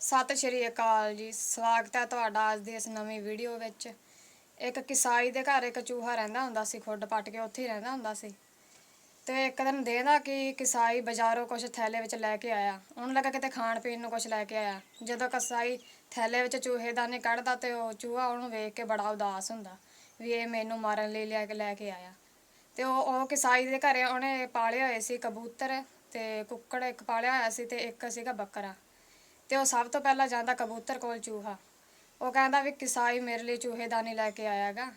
ਸਤਿ ਸ਼੍ਰੀ ਅਕਾਲ ਜੀ, ਸਵਾਗਤ ਹੈ ਤੁਹਾਡਾ ਅੱਜ ਦੀ ਇਸ ਨਵੀਂ ਵੀਡੀਓ ਵਿੱਚ। ਇੱਕ ਕਿਸਾਈ ਦੇ ਘਰ ਇੱਕ ਚੂਹਾ ਰਹਿੰਦਾ ਹੁੰਦਾ ਸੀ, ਖੁੱਡ ਪੱਟ ਕੇ ਉੱਥੇ ਹੀ ਰਹਿੰਦਾ ਹੁੰਦਾ ਸੀ। ਤੇ ਇੱਕ ਦਿਨ ਦੇਦਾ ਕਿ ਕਿਸਾਈ ਬਾਜ਼ਾਰੋਂ ਕੁਝ ਥੈਲੇ ਵਿੱਚ ਲੈ ਕੇ ਆਇਆ। ਉਹਨੂੰ ਲੱਗਾ ਕਿਤੇ ਖਾਣ ਪੀਣ ਨੂੰ ਕੁਝ ਲੈ ਕੇ ਆਇਆ। ਜਦੋਂ ਕਿਸਾਈ ਥੈਲੇ ਵਿੱਚ ਚੂਹੇ ਦਾਣੇ ਕੱਢਦਾ ਤੇ ਉਹ ਚੂਹਾ ਉਹਨੂੰ ਵੇਖ ਕੇ ਬੜਾ ਉਦਾਸ ਹੁੰਦਾ ਵੀ ਇਹ ਮੈਨੂੰ ਮਾਰਨ ਲਈ ਲੈ ਕੇ ਲੈ ਕੇ ਆਇਆ। ਤੇ ਉਹ ਉਹ ਕਿਸਾਈ ਦੇ ਘਰੇ ਉਹਨੇ ਪਾਲੇ ਹੋਏ ਸੀ ਕਬੂਤਰ ਤੇ ਕੁੱਕੜ ਇੱਕ ਪਾਲਿਆ ਹੋਇਆ ਸੀ ਤੇ ਇੱਕ ਸੀਗਾ ਬੱਕਰਾ। ਤੇ ਉਹ ਸਭ ਤੋਂ ਪਹਿਲਾਂ ਜਾਂਦਾ ਕਬੂਤਰ ਕੋਲ ਚੂਹਾ। ਉਹ ਕਹਿੰਦਾ ਵੀ ਕਿਸਾਈ ਮੇਰੇ ਲਈ ਚੂਹੇਦਾਨੀ ਲੈ ਕੇ ਆਇਆਗਾ।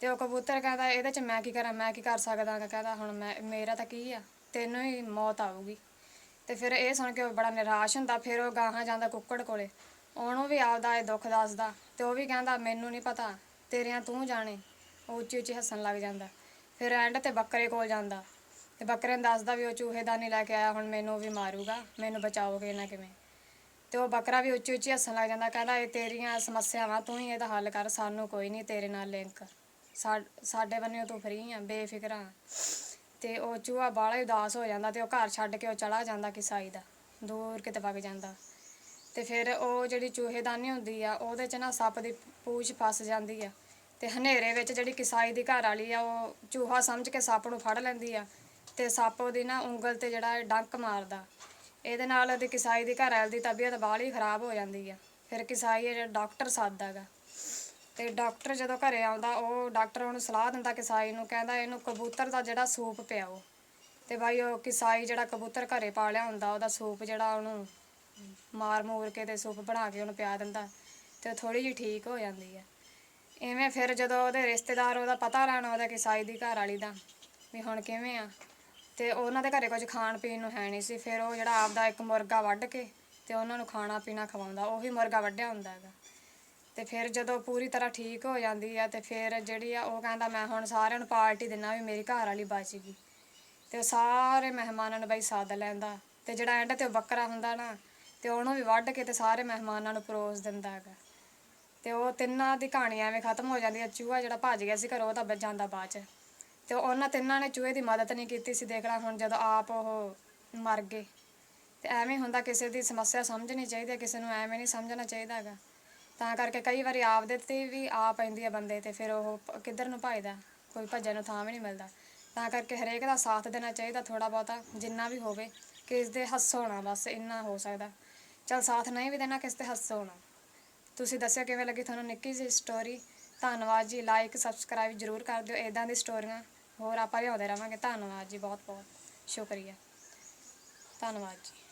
ਤੇ ਉਹ ਕਬੂਤਰ ਕਹਿੰਦਾ, ਇਹਦੇ ਚ ਮੈਂ ਕੀ ਕਰਾਂ, ਮੈਂ ਕੀ ਕਰ ਸਕਦਾ ਕਹਿੰਦਾ, ਹੁਣ ਮੈਂ, ਮੇਰਾ ਤਾਂ ਕੀ ਆ? ਤੈਨੂੰ ਹੀ ਮੌਤ ਆਊਗੀ। ਤੇ ਫਿਰ ਇਹ ਸੁਣ ਕੇ ਉਹ ਬੜਾ ਨਿਰਾਸ਼ ਹੁੰਦਾ। ਫਿਰ ਉਹ ਗਾਹਾਂ ਜਾਂਦਾ ਕੁੱਕੜ ਕੋਲੇ। ਉਹਨੂੰ ਵੀ ਆਪਦਾ ਇਹ ਦੁੱਖ ਦੱਸਦਾ। ਤੇ ਉਹ ਵੀ ਕਹਿੰਦਾ, ਮੈਨੂੰ ਨਹੀਂ ਪਤਾ, ਤੇਰਿਆਂ ਤੂੰ ਜਾਣੇ। ਉਹ ਉੱਚੀ ਉੱਚੀ ਹੱਸਣ ਲੱਗ ਜਾਂਦਾ। ਫਿਰ ਐਂਡ ਤੇ ਬੱਕਰੇ ਕੋਲ ਜਾਂਦਾ। ਤੇ ਬੱਕਰੇ ਨੂੰ ਦੱਸਦਾ ਵੀ ਉਹ ਚੂਹੇਦਾਨੀ ਲੈ ਕੇ ਆਇਆ, ਹੁਣ ਮੈਨੂੰ ਵੀ ਮਾਰੂਗਾ, ਮੈਨੂੰ ਬਚਾਓਗੇ ਨਾ ਕਿਵੇਂ? ਤੇ ਉਹ ਬੱਕਰਾ ਵੀ ਉੱਚੀ ਉੱਚੀ ਹੱਸਣ ਲੱਗ ਜਾਂਦਾ, ਕਹਿੰਦਾ ਇਹ ਤੇਰੀਆਂ ਸਮੱਸਿਆਵਾਂ ਤੂੰ ਹੀ ਇਹਦਾ ਹੱਲ ਕਰ, ਸਾਨੂੰ ਕੋਈ ਨਹੀਂ ਤੇਰੇ ਨਾਲ ਲਿੰਕ ਸਾਡੇ ਬੰਨਿਓ ਤੂੰ ਫਰੀ ਆ, ਬੇਫਿਕਰਾਂ ਤੇ ਉਹ ਚੂਹਾ ਬਾਲਾ ਹੀ ਉਦਾਸ ਹੋ ਜਾਂਦਾ ਤੇ ਉਹ ਘਰ ਛੱਡ ਕੇ ਉਹ ਚਲਾ ਜਾਂਦਾ ਕਿਸਾਈ ਦਾ, ਦੂਰ ਕਿਤੇ ਵਗ ਜਾਂਦਾ। ਤੇ ਫਿਰ ਉਹ ਜਿਹੜੀ ਚੂਹੇਦਾਨੀ ਹੁੰਦੀ ਆ, ਉਹਦੇ ਚ ਨਾ ਸੱਪ ਦੀ ਪੂਛ ਫਸ ਜਾਂਦੀ ਆ। ਤੇ ਹਨੇਰੇ ਵਿੱਚ ਜਿਹੜੀ ਕਿਸਾਈ ਦੀ ਘਰ ਵਾਲੀ ਆ, ਉਹ ਚੂਹਾ ਸਮਝ ਕੇ ਸੱਪ ਨੂੰ ਫੜ ਲੈਂਦੀ ਆ। ਤੇ ਸੱਪ ਉਹਦੀ ਨਾ ਉਂਗਲ ਤੇ ਜਿਹੜਾ ਡੰਕ ਮਾਰਦਾ। ਇਹਦੇ ਨਾਲ ਉਹਦੀ ਕਿਸਾਈ ਦੀ ਘਰ ਵਾਲੀ ਦੀ ਤਬੀਅਤ ਬਾਹਲੀ ਖਰਾਬ ਹੋ ਜਾਂਦੀ ਆ। ਫਿਰ ਕਿਸਾਈ ਇਹ ਜਿਹੜਾ ਡਾਕਟਰ ਸੱਦਦਾ ਗਾ। ਤੇ ਡਾਕਟਰ ਜਦੋਂ ਘਰੇ ਆਉਂਦਾ, ਉਹ ਡਾਕਟਰ ਉਹਨੂੰ ਸਲਾਹ ਦਿੰਦਾ ਕਿਸਾਈ ਨੂੰ, ਕਹਿੰਦਾ ਇਹਨੂੰ ਕਬੂਤਰ ਦਾ ਜਿਹੜਾ ਸੂਪ ਪਿਆਓ। ਤੇ ਬਾਈ ਉਹ ਕਿਸਾਈ ਜਿਹੜਾ ਕਬੂਤਰ ਘਰੇ ਪਾਲਿਆ ਹੁੰਦਾ, ਉਹਦਾ ਸੂਪ ਜਿਹੜਾ ਉਹਨੂੰ ਮਾਰ ਮੂਰ ਕੇ ਤੇ ਸੂਪ ਬਣਾ ਕੇ ਉਹਨੂੰ ਪਿਆ ਦਿੰਦਾ, ਤੇ ਥੋੜੀ ਜਿਹੀ ਠੀਕ ਹੋ ਜਾਂਦੀ ਆ। ਐਵੇਂ ਫਿਰ ਜਦੋਂ ਉਹਦੇ ਰਿਸ਼ਤੇਦਾਰ ਉਹਦਾ ਪਤਾ ਲੈਣ ਉਹਦਾ ਕਿਸਾਈ ਦੀ ਘਰ ਵਾਲੀ ਦਾ, ਵੀ ਹੁਣ ਕਿਵੇਂ ਆ? ਤੇ ਉਹਨਾਂ ਦੇ ਘਰੇ ਕੁਝ ਖਾਣ ਪੀਣ ਨੂੰ ਹੈ ਨਹੀਂ ਸੀ। ਫਿਰ ਉਹ ਜਿਹੜਾ ਆਪਦਾ ਇੱਕ ਮੁਰਗਾ ਵੱਢ ਕੇ ਤੇ ਉਹਨਾਂ ਨੂੰ ਖਾਣਾ ਪੀਣਾ ਖਵਾਉਂਦਾ, ਉਹੀ ਮੁਰਗਾ ਵੱਢਿਆ ਹੁੰਦਾ ਹੈਗਾ। ਤੇ ਫਿਰ ਜਦੋਂ ਪੂਰੀ ਤਰ੍ਹਾਂ ਠੀਕ ਹੋ ਜਾਂਦੀ ਆ ਤੇ ਫਿਰ ਜਿਹੜੀ ਆ ਉਹ ਕਹਿੰਦਾ, ਮੈਂ ਹੁਣ ਸਾਰਿਆਂ ਨੂੰ ਪਾਰਟੀ ਦਿੰਨਾ ਵੀ ਮੇਰੀ ਘਰ ਵਾਲੀ ਬਚ ਗਈ। ਤੇ ਉਹ ਸਾਰੇ ਮਹਿਮਾਨਾਂ ਨੂੰ ਬਈ ਸੱਦ ਲੈਂਦਾ। ਤੇ ਜਿਹੜਾ ਐਂਡ ਤੇ ਉਹ ਬੱਕਰਾ ਹੁੰਦਾ ਨਾ, ਤੇ ਉਹਨੂੰ ਵੀ ਵੱਢ ਕੇ ਤੇ ਸਾਰੇ ਮਹਿਮਾਨਾਂ ਨੂੰ ਪਰੋਸ ਦਿੰਦਾ ਹੈਗਾ। ਤੇ ਉਹ ਤਿੰਨਾਂ ਦੀ ਕਹਾਣੀ ਐਵੇਂ ਖਤਮ ਹੋ ਜਾਂਦੀ ਹੈ ਚੂਹਾ ਜਿਹੜਾ ਭੱਜ ਗਿਆ ਸੀ ਘਰੋਂ, ਉਹ ਤਾਂ ਬਚ ਜਾਂਦਾ ਬਾਅਦ ਚ। ਤੇ ਉਹਨਾਂ ਤਿੰਨਾਂ ਨੇ ਚੂਹੇ ਦੀ ਮਦਦ ਨਹੀਂ ਕੀਤੀ ਸੀ। ਦੇਖ ਲਾ ਹੁਣ ਜਦੋਂ ਆਪ ਉਹ ਮਰ ਗਏ। ਤੇ ਐਵੇਂ ਹੁੰਦਾ ਕਿਸੇ ਦੀ ਸਮੱਸਿਆ ਸਮਝਣੀ ਚਾਹੀਦੀ ਹੈ ਕਿਸੇ ਨੂੰ ਐਵੇਂ ਨਹੀਂ ਸਮਝਣਾ ਚਾਹੀਦਾ ਹੈਗਾ। ਤਾਂ ਕਰਕੇ ਕਈ ਵਾਰੀ ਆਪਦੇ ਤੇ ਵੀ ਆ ਪੈਂਦੀ ਹੈ ਬੰਦੇ ਤੇ, ਫਿਰ ਉਹ ਪ- ਕਿੱਧਰ ਨੂੰ ਭੱਜਦਾ? ਕੋਈ ਭੱਜਣ ਨੂੰ ਥਾਂ ਵੀ ਨਹੀਂ ਮਿਲਦਾ। ਤਾਂ ਕਰਕੇ ਹਰੇਕ ਦਾ ਸਾਥ ਦੇਣਾ ਚਾਹੀਦਾ ਥੋੜਾ ਬਹੁਤਾ, ਜਿੰਨਾ ਵੀ ਹੋਵੇ। ਕਿਸ ਦੇ ਹੱਸੋਣਾ ਬਸ ਇੰਨਾ ਹੋ ਸਕਦਾ। ਚਲ ਸਾਥ ਨਹੀਂ ਵੀ ਦੇਣਾ, ਕਿਸ ਤੇ ਹੱਸੋਣਾ ਤੁਸੀਂ ਦੱਸਿਓ ਕਿਵੇਂ ਲੱਗੀ ਤੁਹਾਨੂੰ ਨਿੱਕੀ ਜਿਹੀ ਸਟੋਰੀ ਧੰਨਵਾਦ ਜੀ ਲਾਈਕ ਸਬਸਕ੍ਰਾਈਬ ਜਰੂਰ ਕਰ ਦਿਓ। ਇਦਾਂ ਦੀ ਸਟੋਰੀਆਂ ਹੋਰ ਆਪਾਂ ਲਿਆਉਂਦੇ ਰਵਾਂਗੇ। ਧੰਨਵਾਦ ਜੀ ਬਹੁਤ ਬਹੁਤ ਸ਼ੁਕਰੀਆ। ਧੰਨਵਾਦ ਜੀ।